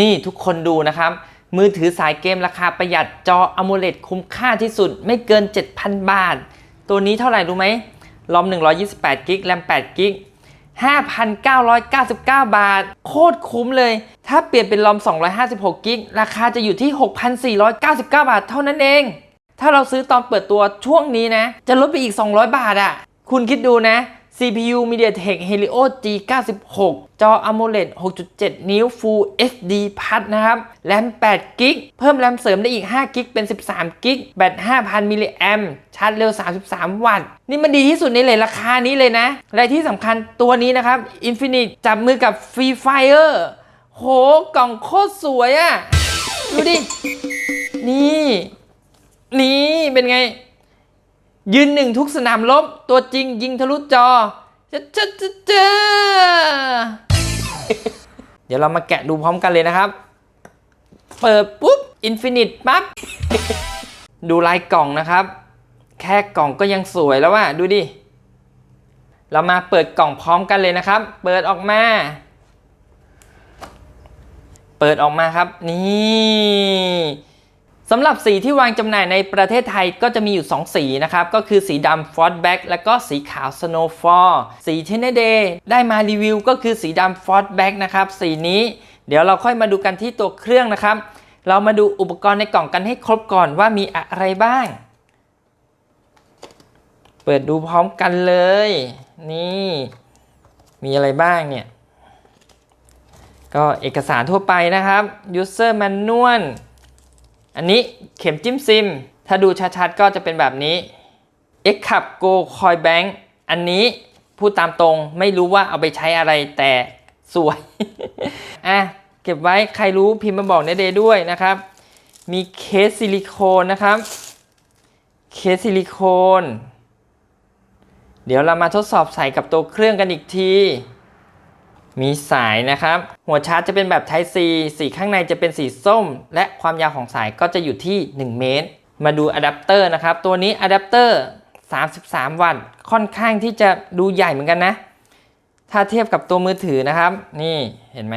นี่ทุกคนดูนะครับ มือถือสายเกมราคาประหยัดจอ AMOLED คุ้มค่าที่สุดไม่เกิน 7,000 บาท ตัวนี้เท่าไหร่รู้ไหมลอม128กิกแรม8กิก5,999 บาท โคตรคุ้มเลย ถ้าเปลี่ยนเป็นลอม256กิกราคาจะอยู่ที่ 6,499 บาทเท่านั้นเอง ถ้าเราซื้อตอนเปิดตัวช่วงนี้นะ จะลดไปอีก 200 บาทอะ่ะ คุณคิดดูนะ CPU MediaTek Helio G96 จอ AMOLED 6.7 นิ้ว Full HD Plus นะครับแรม8กิกเพิ่มแรมเสริมได้อีก5กิกเป็น 13กิกแบต 5,000มิลลิแอมชาร์จเร็ว 33 วัตต์ นี่มันดีที่สุดในเลยราคานี้เลยนะ และที่สำคัญตัวนี้นะครับ Infinite จับมือกับ Free Fire โหกล่องโคตรสวยอะ่ะ ดูดิ นี่ นี่เป็นไง ยืนหนึ่งทุกสนามรบตัวจริงยิงทะลุจอจะจะจะจะเดี๋ยวเรามาแกะดูพร้อมกันเลยนะครับ เปิดปุ๊บอินฟินิตปั๊บ ดูลายกล่องนะครับ แค่กล่องก็ยังสวยแล้วว่ะดูดิ เรามาเปิดกล่องพร้อมกันเลยนะครับ เปิดออกมา เปิดออกมาครับ นี่ สำหรับสีที่วางจำหน่ายในประเทศไทยก็จะมีอยู่ 2 สีนะครับ ก็คือสีดำ f o r t Back และก็สีขาว Snowfall สีเที่เนเดได้มารีวิวก็คือสีดำ f o r t Back นะครับ สีนี้เดี๋ยวเราค่อยมาดูกันที่ตัวเครื่องนะครับ เรามาดูอุปกรณ์ในกล่องกันให้ครบก่อนว่ามีอะไรบ้าง เปิดดูพร้อมกันเลย นี่ มีอะไรบ้างเนี่ย ก็เอกสารทั่วไปนะครับ user manual อันนี้เข็มจิ้มซิม ถ้าดูชัดๆก็จะเป็นแบบนี้ X ขับ Go Coin Bank อันนี้พูดตามตรงไม่รู้ว่าเอาไปใช้อะไรแต่สวยอะเก็บไว้ใครรู้พิมพ์มาบอกในเดย์ด้วยนะครับ มีเคสซิลิโคนนะครับ เคสซิลิโคน เดี๋ยวเรามาทดสอบใส่กับตัวเครื่องกันอีกที มีสายนะครับ หัวชาร์จจะเป็นแบบ Type C สีข้างในจะเป็นสีส้ม และความยาวของสายก็จะอยู่ที่ 1 เมตร มาดูอะแดปเตอร์นะครับ ตัวนี้อะแดปเตอร์ 33 วัตต์ ค่อนข้างที่จะดูใหญ่เหมือนกันนะ ถ้าเทียบกับตัวมือถือนะครับ นี่เห็นไหม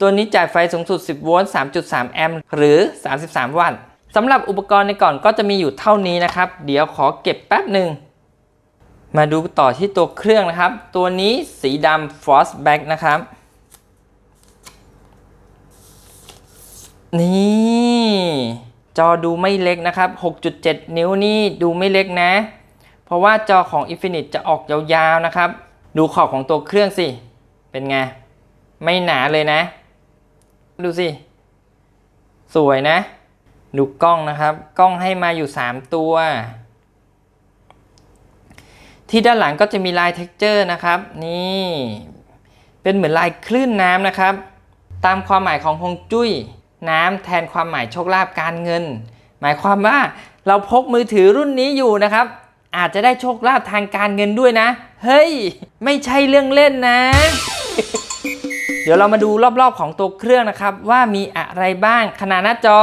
ตัวนี้จ่ายไฟสูงสุด 10 โวลต์ 3.3 แอมป์ หรือ 33 วัตต์สำหรับอุปกรณ์ในก่อนก็จะมีอยู่เท่านี้นะครับ เดี๋ยวขอเก็บแป๊บหนึ่ง มาดูต่อที่ตัวเครื่องนะครับ ตัวนี้สีดำ Force Back นะครับ นี่ จอดูไม่เล็กนะครับ 6.7 นิ้วนี่ดูไม่เล็กนะ เพราะว่าจอของ Infinite จะออกยาวๆนะครับ ดูขอบของตัวเครื่องสิ เป็นไง ไม่หนาเลยนะ ดูสิ สวยนะ ดูกล้องนะครับ กล้องให้มาอยู่ 3 ตัว ที่ด้านหลังก็จะมีลายเท็กเจอร์นะครับ นี่เป็นเหมือนลายคลื่นน้ำนะครับ ตามความหมายของฮงจุ้ย น้ำแทนความหมายโชคลาภการเงิน หมายความว่าเราพกมือถือรุ่นนี้อยู่นะครับ อาจจะได้โชคลาภทางการเงินด้วยนะ เฮ้ย ไม่ใช่เรื่องเล่นนะ เดี๋ยวเรามาดูรอบๆของตัวเครื่องนะครับ ว่ามีอะไรบ้างขนาดหน้าจอ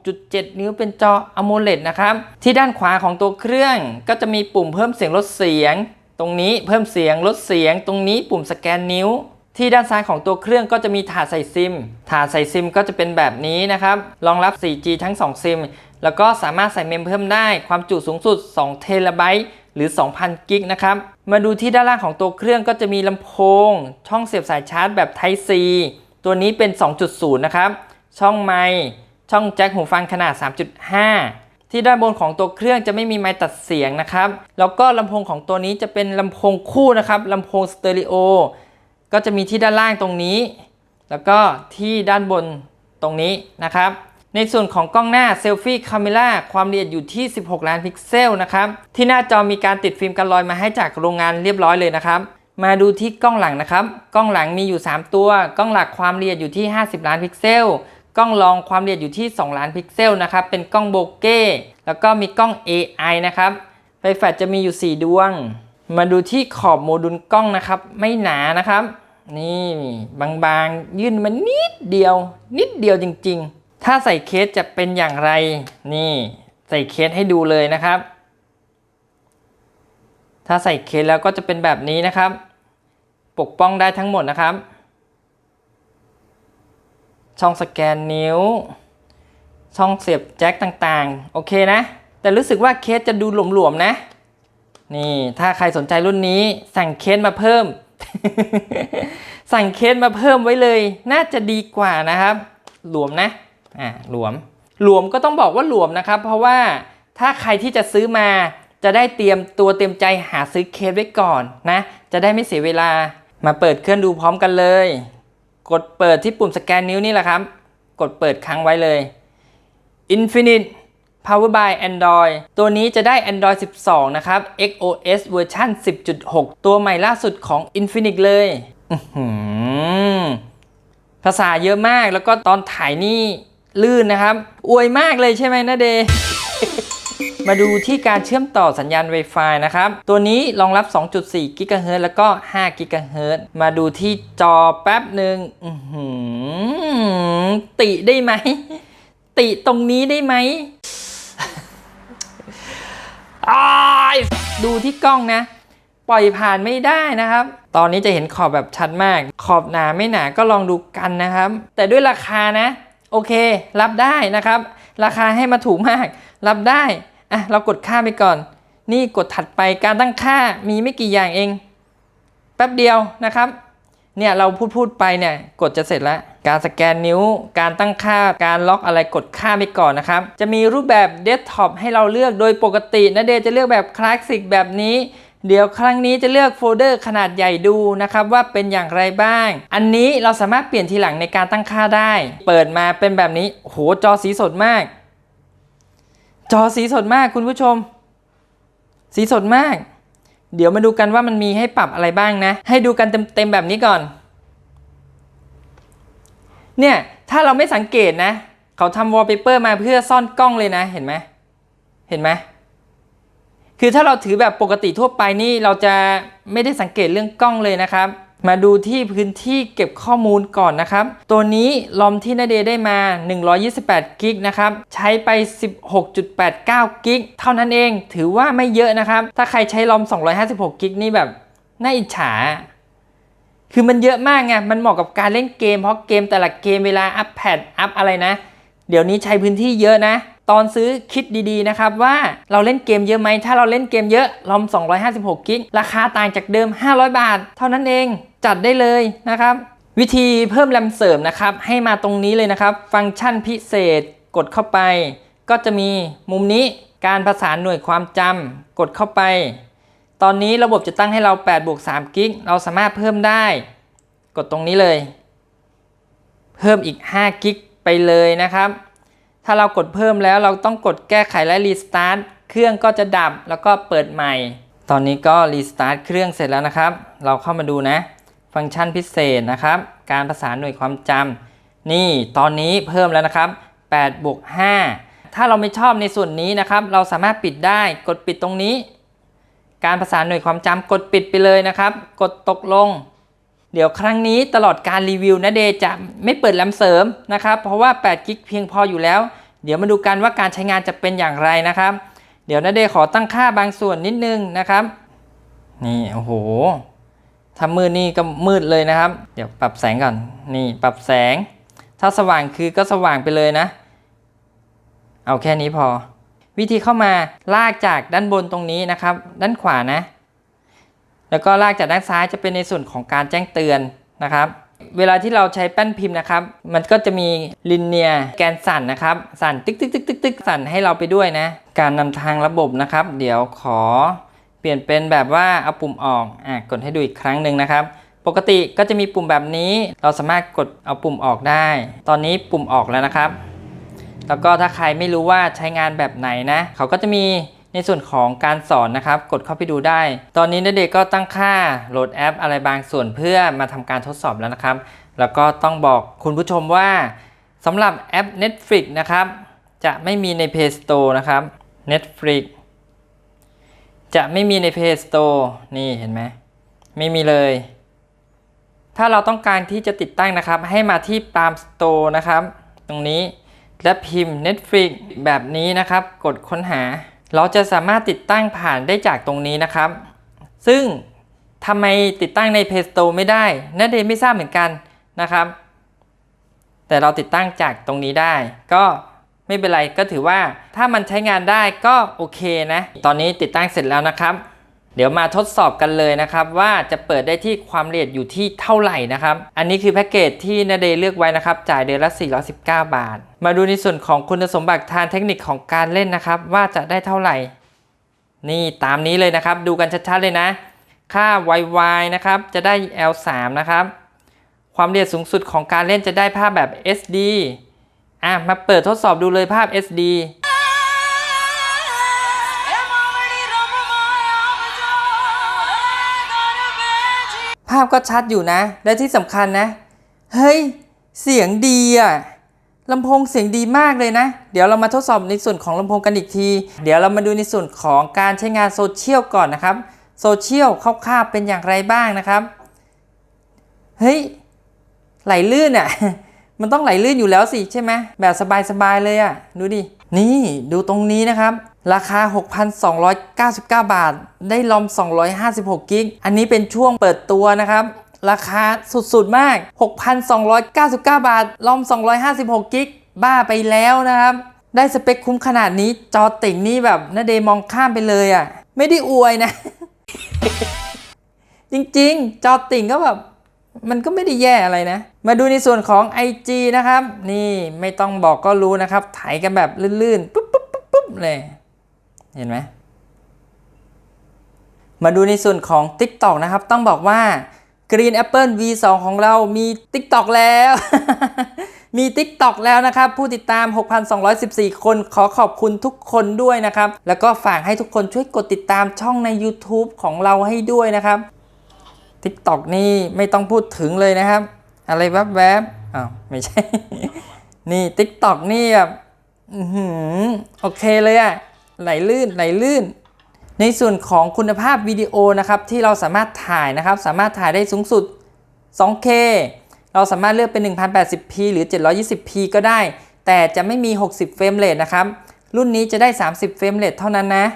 6.7 นิ้วเป็นจอ AMOLED นะครับ ที่ด้านขวาของตัวเครื่องก็จะมีปุ่มเพิ่มเสียงลดเสียง ตรงนี้เพิ่มเสียงลดเสียง ตรงนี้ปุ่มสแกนนิ้ว ที่ด้านซ้ายของตัวเครื่องก็จะมีถาดใส่ซิม ถาดใส่ซิมก็จะเป็นแบบนี้นะครับรองรับ 4G ทั้ง 2 ซิม แล้วก็สามารถใส่เมมเพิ่มได้ความจุสูงสุด2เทราไบต์ หรือ 2,000 กิกนะครับ มาดูที่ด้านล่างของตัวเครื่องก็จะมีลำโพง ช่องเสียบสายชาร์จแบบ Type C ตัวนี้เป็น 2.0 นะครับ ช่องไมค์ช่องแจ็คหูฟังขนาด 3.5 ที่ด้านบนของตัวเครื่องจะไม่มีไมค์ตัดเสียงนะครับ แล้วก็ลำโพงของตัวนี้จะเป็นลำโพงคู่นะครับลำโพงสเตอริโอ ก็จะมีที่ด้านล่างตรงนี้ แล้วก็ที่ด้านบนตรงนี้นะครับ ในส่วนของกล้องหน้าเซลฟี่คาเมล่าความละเอียดอยู่ที่ 16 ล้านพิกเซลนะครับ ที่หน้าจอมีการติดฟิล์มกันรอยมาให้จากโรงงานเรียบร้อยเลยนะครับ มาดูที่กล้องหลังนะครับ กล้องหลังมีอยู่ 3 ตัว กล้องหลักความละเอียดอยู่ที่ 50 ล้านพิกเซล กล้องรองความละเอียดอยู่ที่ 2 ล้านพิกเซลนะครับ เป็นกล้องโบเก้ แล้วก็มีกล้อง AI นะครับ ไฟแฟลชจะมีอยู่ 4 ดวง มาดูที่ขอบโมดูลกล้องนะครับ ไม่หนานะครับ นี่บางๆ ยื่นมานิดเดียว นิดเดียวจริง ๆ ถ้าใส่เคสจะเป็นอย่างไรนี่ใส่เคสให้ดูเลยนะครับ ถ้าใส่เคสแล้วก็จะเป็นแบบนี้นะครับ ปกป้องได้ทั้งหมดนะครับ ช่องสแกนนิ้ว ช่องเสียบแจ็คต่างๆ โอเคนะ แต่รู้สึกว่าเคสจะดูหลวมๆนะ นี่ถ้าใครสนใจรุ่นนี้สั่งเคสมาเพิ่ม สั่งเคสมาเพิ่มไว้เลย น่าจะดีกว่านะครับ หลวมนะ อ่าหลวม หลวมก็ต้องบอกว่าหลวมนะครับ เพราะว่าถ้าใครที่จะซื้อมาจะได้เตรียมตัวเตรียมใจหาซื้อเคสไว้ก่อนนะ จะได้ไม่เสียเวลามาเปิดเครื่องดูพร้อมกันเลย กดเปิดที่ปุ่มสแกนนิ้วนี่แหละครับ กดเปิดค้างไว้เลย Infinite Power by Android ตัวนี้จะได้ Android 12 นะครับ XOS เวอร์ชัน10.6 ตัวใหม่ล่าสุดของ Infinite เลยอื้อหือภาษาเยอะมากแล้วก็ตอนถ่ายนี่ ลื่นนะครับ อวยมากเลยใช่ไหมนะเด มาดูที่การเชื่อมต่อสัญญาณ Wi-Fi นะครับ ตัวนี้รองรับ 2.4 GHz แล้วก็ 5 GHz มาดูที่จอแป๊บหนึ่งติได้ไหม ติตรงนี้ได้ไหมดูที่กล้องนะ ปล่อยผ่านไม่ได้นะครับ ตอนนี้จะเห็นขอบแบบชัดมาก ขอบหนาไม่หนาก็ลองดูกันนะครับ แต่ด้วยราคานะ โอเค รับได้นะครับ ราคาให้มาถูกมาก รับได้อะเรากดค่าไปก่อน นี่กดถัดไปการตั้งค่ามีไม่กี่อย่างเอง แป๊บเดียวนะครับเนี่ยเราพูดพูดไปเนี่ยกดจะเสร็จแล้ว การสแกนนิ้ว การตั้งค่า การล็อกอะไรกดค่าไปก่อนนะครับ จะมีรูปแบบเดสก์ท็อปให้เราเลือกโดยปกตินะเดย์จะเลือกแบบคลาสสิกแบบนี้ เดี๋ยวครั้งนี้จะเลือกโฟลเดอร์ขนาดใหญ่ดูนะครับว่าเป็นอย่างไรบ้าง อันนี้เราสามารถเปลี่ยนทีหลังในการตั้งค่าได้ เปิดมาเป็นแบบนี้โหจอสีสดมาก จอสีสดมากคุณผู้ชม สีสดมาก เดี๋ยวมาดูกันว่ามันมีให้ปรับอะไรบ้างนะ ให้ดูกันเต็มๆแบบนี้ก่อน เนี่ยถ้าเราไม่สังเกตนะ เขาทำวอลเปเปอร์มาเพื่อซ่อนกล้องเลยนะเห็นไหมเห็นไหม คือถ้าเราถือแบบปกติทั่วไปนี่เราจะไม่ได้สังเกตเรื่องกล้องเลยนะครับ มาดูที่พื้นที่เก็บข้อมูลก่อนนะครับ ตัวนี้ลอมที่นาเดได้มา 128กิกนะครับ ใช้ไป 16.89กิกเท่านั้นเอง ถือว่าไม่เยอะนะครับ ถ้าใครใช้ลอม 256กิกนี่แบบน่าอิจฉา คือมันเยอะมากไง มันเหมาะกับการเล่นเกม เพราะเกมแต่ละเกมเวลาอัพแพดอัพอะไรนะ เดี๋ยวนี้ใช้พื้นที่เยอะนะ ตอนซื้อคิดดีๆนะครับว่าเราเล่นเกมเยอะไหม ถ้าเราเล่นเกมเยอะลอม 256 กิก ราคาต่างจากเดิม 500 บาท เท่านั้นเองจัดได้เลยนะครับ วิธีเพิ่มแรมเสริมนะครับ ให้มาตรงนี้เลยนะครับ ฟังก์ชันพิเศษกดเข้าไป ก็จะมีมุมนี้การประสานหน่วยความจำกดเข้าไป ตอนนี้ระบบจะตั้งให้เรา8บวก3กิกเราสามารถเพิ่มได้ กดตรงนี้เลย เพิ่มอีก5กิกไปเลยนะครับ ถ้าเรากดเพิ่มแล้วเราต้องกดแก้ไขและรีสตาร์ทเครื่องก็จะดับแล้วก็เปิดใหม่ ตอนนี้ก็รีสตาร์ทเครื่องเสร็จแล้วนะครับ เราเข้ามาดูนะ ฟังก์ชันพิเศษนะครับ การประสานหน่วยความจำนี่ตอนนี้เพิ่มแล้วนะครับ8บวก5ถ้าเราไม่ชอบในส่วนนี้นะครับ เราสามารถปิดได้กดปิดตรงนี้ การประสานหน่วยความจำกดปิดไปเลยนะครับ กดตกลง เดี๋ยวครั้งนี้ตลอดการรีวิวนะเดย์จะไม่เปิดแรมเสริมนะครับ เพราะว่า8กิกเพียงพออยู่แล้ว เดี๋ยวมาดูกันว่าการใช้งานจะเป็นอย่างไรนะครับ เดี๋ยวนะเดย์ขอตั้งค่าบางส่วนนิดนึงนะครับ นี่โอ้โหถ้ามืดนี่ก็มืดเลยนะครับ เดี๋ยวปรับแสงก่อน นี่ปรับแสง ถ้าสว่างคือก็สว่างไปเลยนะ เอาแค่นี้พอ วิธีเข้ามาลากจากด้านบนตรงนี้นะครับ ด้านขวานะ แล้วก็ลากจากด้านซ้ายจะเป็นในส่วนของการแจ้งเตือนนะครับ เวลาที่เราใช้แป้นพิมพ์นะครับ มันก็จะมีลินเนียแกนสั่นนะครับ สั่นตึกตึกตึกตึกตึกสั่นให้เราไปด้วยนะ การนำทางระบบนะครับ เดี๋ยวขอเปลี่ยนเป็นแบบว่าเอาปุ่มออกอะกดให้ดูอีกครั้งหนึ่งนะครับ ปกติก็จะมีปุ่มแบบนี้ เราสามารถกดเอาปุ่มออกได้ ตอนนี้ปุ่มออกแล้วนะครับ แล้วก็ถ้าใครไม่รู้ว่าใช้งานแบบไหนนะ เขาก็จะมี ในส่วนของการสอนนะครับ กดเข้าไปดูได้ ตอนนี้เด็กก็ตั้งค่าโหลดแอป อะไรบางส่วนเพื่อมาทำการทดสอบแล้วนะครับ แล้วก็ต้องบอกคุณผู้ชมว่าสำหรับแอป Netflix นะครับ จะไม่มีใน Play Store นะครับ Netflix จะไม่มีใน Play Store นี่เห็นไหมไม่มีเลย ถ้าเราต้องการที่จะติดตั้งนะครับ ให้มาที่ Palm Store นะครับ ตรงนี้และพิมพ์ Netflix แบบนี้นะครับ กดค้นหา เราจะสามารถติดตั้งผ่านได้จากตรงนี้นะครับ ซึ่งทำไมติดตั้งใน Play Store ไม่ได้นั่นเองไม่ทราบเหมือนกันนะครับ แต่เราติดตั้งจากตรงนี้ได้ ก็ไม่เป็นไรก็ถือว่าถ้ามันใช้งานได้ก็โอเคนะ ตอนนี้ติดตั้งเสร็จแล้วนะครับ เดี๋ยวมาทดสอบกันเลยนะครับว่าจะเปิดได้ที่ความละเอียดอยู่ที่เท่าไหร่นะครับ อันนี้คือแพ็กเกจที่นาเดย์เลือกไว้นะครับ จ่ายเดือนละ 419 บาท มาดูในส่วนของคุณสมบัติทางเทคนิคของการเล่นนะครับ ว่าจะได้เท่าไหร่ นี่ตามนี้เลยนะครับ ดูกันชัดๆเลยนะ ค่า YY นะครับ จะได้ L3 นะครับ ความละเอียดสูงสุดของการเล่นจะได้ภาพแบบ SD อะมาเปิดทดสอบดูเลยภาพ SD พก็ชัดอยู่นะ และที่สำคัญนะ เฮ้ย เสียงดีอะลำโพงเสียงดีมากเลยนะ เดี๋ยวเรามาทดสอบในส่วนของลำโพงกันอีกที เดี๋ยวเรามาดูในส่วนของการใช้งานโซเชียลก่อนนะครับโซเชียลคร่าวๆเป็นอย่างไรบ้างนะครับ เฮ้ย ไหลลื่นอะมันต้องไหลลื่นอยู่แล้วสิใช่ไหมแบบสบายๆเลยอะดูดิ นี่ดูตรงนี้นะครับ ราคา 6,299 บาท ได้ลอม 256 กิก อันนี้เป็นช่วงเปิดตัวนะครับ ราคาสุดๆมาก 6,299 บาท ลอม 256 กิก บ้าไปแล้วนะครับ ได้สเปคคุ้มขนาดนี้ จอติ่งนี่แบบนาเดมองข้ามไปเลยอะ่ะ ไม่ได้อวยนะ จริงๆ จอติ่งก็แบบ มันก็ไม่ได้แย่อะไรนะ มาดูในส่วนของ IG นะครับ นี่ไม่ต้องบอกก็รู้นะครับไถกันแบบลื่นๆ ปุ๊บปุ๊บปุ๊บปุ๊บเลย เห็นไหม มาดูในส่วนของ TikTok นะครับ ต้องบอกว่า Green Apple V2 ของเรามี TikTok แล้ว มี TikTok แล้วนะครับ ผู้ติดตาม 6,214 คนขอขอบคุณทุกคนด้วยนะครับ แล้วก็ฝากให้ทุกคนช่วยกดติดตามช่องใน YouTube ของเราให้ด้วยนะครับ TikTok นี่ไม่ต้องพูดถึงเลยนะครับ อะไรแวบๆอ้าวไม่ใช่ นี่ TikTok นี่แบบโอเคเลยอะไหลลื่นไหลลื่น ในส่วนของคุณภาพวิดีโอนะครับที่เราสามารถถ่ายนะครับ สามารถถ่ายได้สูงสุด 2K เราสามารถเลือกเป็น 1080p หรือ 720p ก็ได้ แต่จะไม่มี 60 เฟรมเรทนะครับ รุ่นนี้จะได้ 30 เฟรมเรทเท่านั้นนะ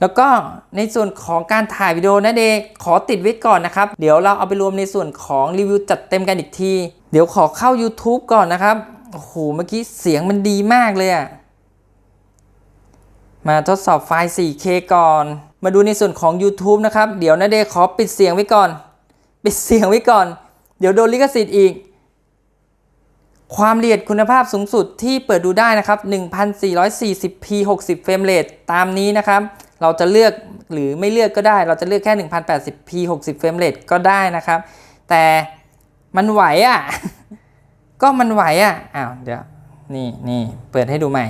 แล้วก็ในส่วนของการถ่ายวิดีโอนะเดย์ขอติดไว้ก่อนนะครับ เดี๋ยวเราเอาไปรวมในส่วนของรีวิวจัดเต็มกันอีกที เดี๋ยวขอเข้า YouTube ก่อนนะครับ โอ้โห เมื่อกี้เสียงมันดีมากเลยอะมาทดสอบไฟล์ 4K ก่อน มาดูในส่วนของ YouTube นะครับ เดี๋ยวนะเดย์ขอปิดเสียงไว้ก่อน ปิดเสียงไว้ก่อน เดี๋ยวโดนลิขสิทธิ์อีก ความละเอียดคุณภาพสูงสุดที่เปิดดูได้นะครับ 1440p 60เฟรมเรทตามนี้นะครับ เราจะเลือกหรือไม่เลือกก็ได้ เราจะเลือกแค่ 1080p 60เฟรมเรทก็ได้นะครับ แต่มันไหวอะ ก็มันไหวอะ อ้าว เดี๋ยว นี่นี่เปิดให้ดูใหม่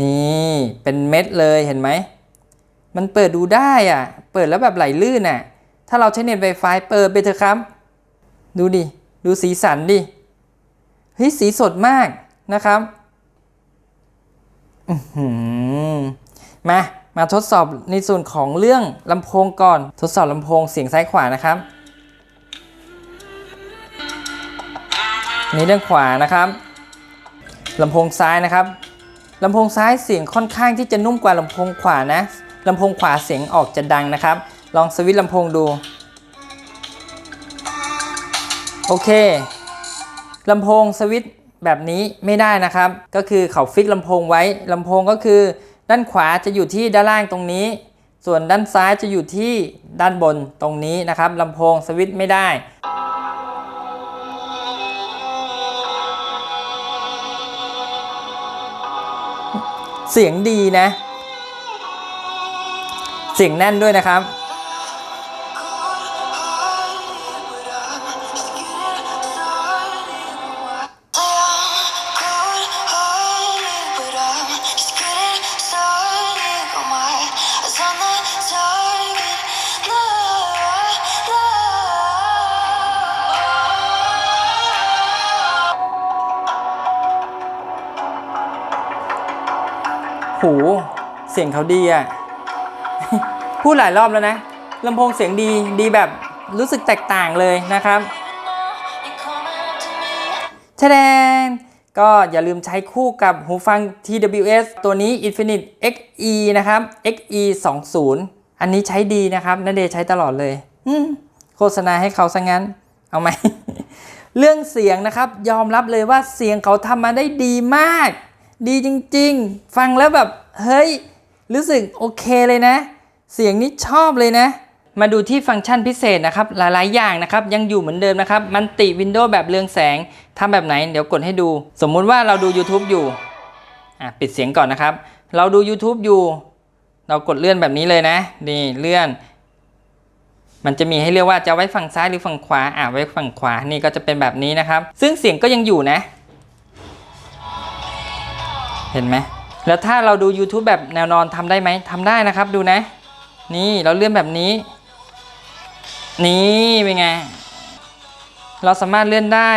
นี่เป็นเม็ดเลยเห็นไหม มันเปิดดูได้อะ เปิดแล้วแบบไหลลื่นอะ ถ้าเราใช้เน็ต Wi-Fi เปิดไปเถอะครับ ดูดิ ดูสีสันดิ เฮ้ย สีสดมากนะครับ อือหือมา มาทดสอบในส่วนของเรื่องลำโพงก่อน ทดสอบลำโพงเสียงซ้ายขวานะครับนี่เรื่องขวานะครับลำโพงซ้ายนะครับลำโพงซ้ายเสียงค่อนข้างที่จะนุ่มกว่าลำโพงขวานะลำโพงขวาเสียงออกจะดังนะครับ ลองสวิตช์ลำโพงดู โอเคลำโพงสวิตช์แบบนี้ไม่ได้นะครับ ก็คือเขาฟิกลำโพงไว้ลำโพงก็คือ ด้านขวาจะอยู่ที่ด้านล่างตรงนี้ ส่วนด้านซ้ายจะอยู่ที่ด้านบนตรงนี้นะครับลำโพงสวิตช์ไม่ได้ เสียงดีนะ เสียงแน่นด้วยนะครับ หู เสียงเขาดีอะพูดหลายรอบแล้วนะลำโพงเสียงดีดีแบบรู้สึกแตกต่างเลยนะครับแชดนก็อย่าลืมใช้คู่กับหูฟัง TWS ตัวนี้ Infinite XE นะครับ XE 20อันนี้ใช้ดีนะครับนาเดชใช้ตลอดเลยโฆษณาให้เขาซะงั้น เอาไหม เรื่องเสียงนะครับ ยอมรับเลยว่าเสียงเขาทำมาได้ดีมาก ดีจริง ๆ ฟังแล้วแบบเฮ้ยรู้สึกโอเคเลยนะ เสียงนี้ชอบเลยนะ มาดูที่ฟังก์ชันพิเศษนะครับ หลายๆ อย่างนะครับ ยังอยู่เหมือนเดิมนะครับ มันติวินโดว์แบบเรืองแสงทำแบบไหน เดี๋ยวกดให้ดู สมมุติว่าเราดู YouTube อยู่อะปิดเสียงก่อนนะครับ เราดู YouTube อยู่ เรากดเลื่อนแบบนี้เลยนะ นี่เลื่อน มันจะมีให้เลือกว่าจะไว้ฝั่งซ้ายหรือฝั่งขวา อะไว้ฝั่งขวา นี่ก็จะเป็นแบบนี้นะครับ ซึ่งเสียงก็ยังอยู่นะ เห็นไหมแล้วถ้าเราดู YouTube แบบแนวนอนทำได้ไหมทำได้นะครับดูนะ นี่เราเลื่อนแบบนี้ นี่เป็นไง เราสามารถเลื่อนได้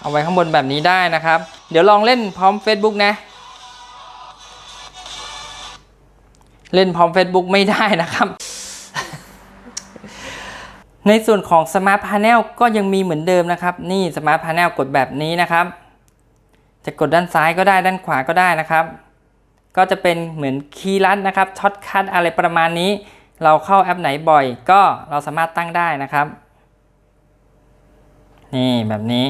เอาไว้ข้างบนแบบนี้ได้นะครับ เดี๋ยวลองเล่นพร้อม Facebook นะ เล่นพร้อม Facebook ไม่ได้นะครับในส่วนของ Smart Panel ก็ยังมีเหมือนเดิมนะครับ นี่ Smart Panel กดแบบนี้นะครับ จะกดด้านซ้ายก็ได้ด้านขวาก็ได้นะครับ ก็จะเป็นเหมือนคีย์ลัดนะครับช็อตคัทอะไรประมาณนี้ เราเข้าแอปไหนบ่อย ก็เราสามารถตั้งได้นะครับ นี่แบบนี้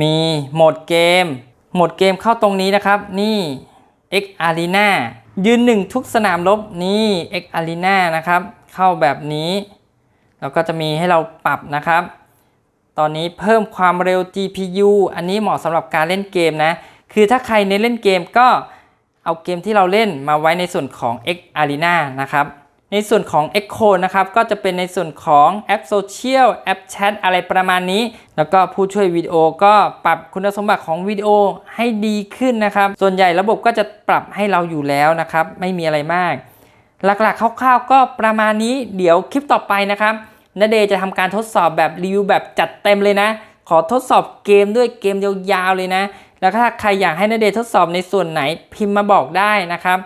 มีโหมดเกม โหมดเกมเข้าตรงนี้นะครับนี่ X Arena ยืนหนึ่งทุกสนามรบนี่ X Arena นะครับ เข้าแบบนี้ แล้วก็จะมีให้เราปรับนะครับ ตอนนี้เพิ่มความเร็ว GPU อันนี้เหมาะสำหรับการเล่นเกมนะ คือถ้าใครเน้นเล่นเกมก็เอาเกมที่เราเล่นมาไว้ในส่วนของ X Arena นะครับ ในส่วนของ Echo นะครับ ก็จะเป็นในส่วนของแอปโซเชียลแอปแชทอะไรประมาณนี้ แล้วก็ผู้ช่วยวิดีโอก็ปรับคุณสมบัติของวิดีโอให้ดีขึ้นนะครับ ส่วนใหญ่ระบบก็จะปรับให้เราอยู่แล้วนะครับ ไม่มีอะไรมาก หลักๆคร่าวๆก็ประมาณนี้ เดี๋ยวคลิปต่อไปนะครับ นเดจะทำการทดสอบแบบรีวิวแบบจัดเต็มเลยนะ ขอทดสอบเกมด้วยเกมยาวๆเลยนะ แล้วถ้าใครอยากให้นเดทดสอบในส่วนไหนพิมพ์มาบอกได้นะครับ